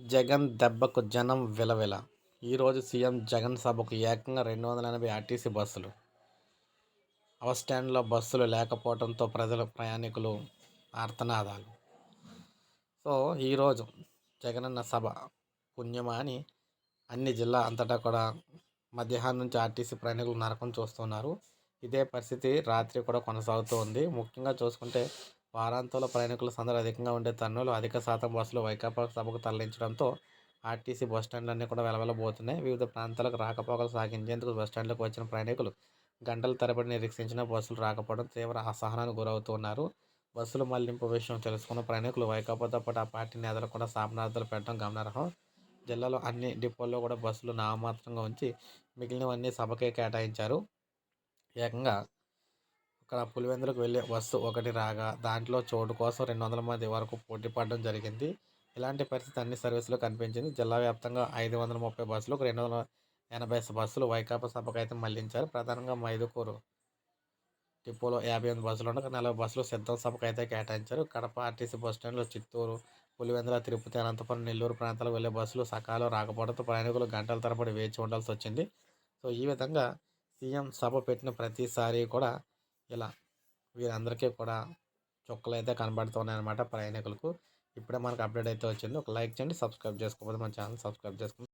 జగన్ దెబ్బకు జనం విలవిల. ఈరోజు సీఎం జగన్ సభకు ఏకంగా రెండు వందల ఎనభై ఆర్టీసీ బస్సులు. అవర్ స్టాండ్లో బస్సులు లేకపోవడంతో ప్రజలు ప్రయాణికులు ఆర్తనాదాలు. సో ఈరోజు జగనన్న సభ పుణ్యమా అని అన్ని జిల్లా అంతటా కూడా మధ్యాహ్నం నుంచి ఆర్టీసీ ప్రయాణికులు నరకం చూస్తున్నారు. ఇదే పరిస్థితి రాత్రి కూడా కొనసాగుతూ ఉంది. ముఖ్యంగా చూసుకుంటే వారాంతంలో ప్రయాణికుల సందడి అధికంగా ఉండే తన్నులు అధిక శాతం బస్సులు వైకాపా సభకు తరలించడంతో ఆర్టీసీ బస్టాండ్లన్నీ కూడా వెలవెలబోతున్నాయి. వివిధ ప్రాంతాలకు రాకపోకలు సాగించేందుకు బస్టాండ్లకు వచ్చిన ప్రయాణికులు గంటల తరబడి నిరీక్షించిన బస్సులు రాకపోవడం తీవ్ర అసహనానికి గురవుతున్నారు. బస్సులు మళ్ళింపు విషయం తెలుసుకున్న ప్రయాణికులు వైకాపాతో పాటు ఆ పార్టీ నేతలు కూడా శాపనార్థాలు పెట్టడం గమనార్హం. జిల్లాలో అన్ని డిపోల్లో కూడా బస్సులు నామమాత్రంగా ఉంచి మిగిలినవన్నీ సభకే కేటాయించారు. ఏకంగా అక్కడ పులివెందులకు వెళ్ళే బస్సు ఒకటి రాగా దాంట్లో చోటు కోసం రెండు వందల మంది వరకు పోటీ పడడం జరిగింది. ఇలాంటి పరిస్థితి అన్ని సర్వీసులు కనిపించింది. జిల్లా వ్యాప్తంగా ఐదు వందల ముప్పై బస్సులు రెండు వందల ఎనభై బస్సులు వైకాపా సభకు అయితే మళ్ళించారు. ప్రధానంగా మైదుకూరు డిపోలో యాభై ఎనిమిది బస్సులు ఉండగా నలభై బస్సులు సిద్ధం సభకు అయితే కేటాయించారు. కడప ఆర్టీసీ బస్ స్టాండ్లో చిత్తూరు పులివెందుల తిరుపతి అనంతపురం నెల్లూరు ప్రాంతాలకు వెళ్ళే బస్సులు సకాలం రాకపోవడంతో ప్రయాణికులు గంటల తరబడి వేచి ఉండాల్సి వచ్చింది. సో ఈ విధంగా సీఎం సభ పెట్టిన ప్రతిసారి కూడా ఇలా వీరందరికీ కూడా చుక్కలు అయితే కనబడుతున్నాయి అనమాట ప్రయాణికులకు. ఇప్పుడే మనకు అప్డేట్ అయితే వచ్చింది. ఒక లైక్ చేయండి సబ్స్క్రైబ్ చేసుకోకపోతే మన ఛానల్ సబ్స్క్రైబ్ చేసుకోండి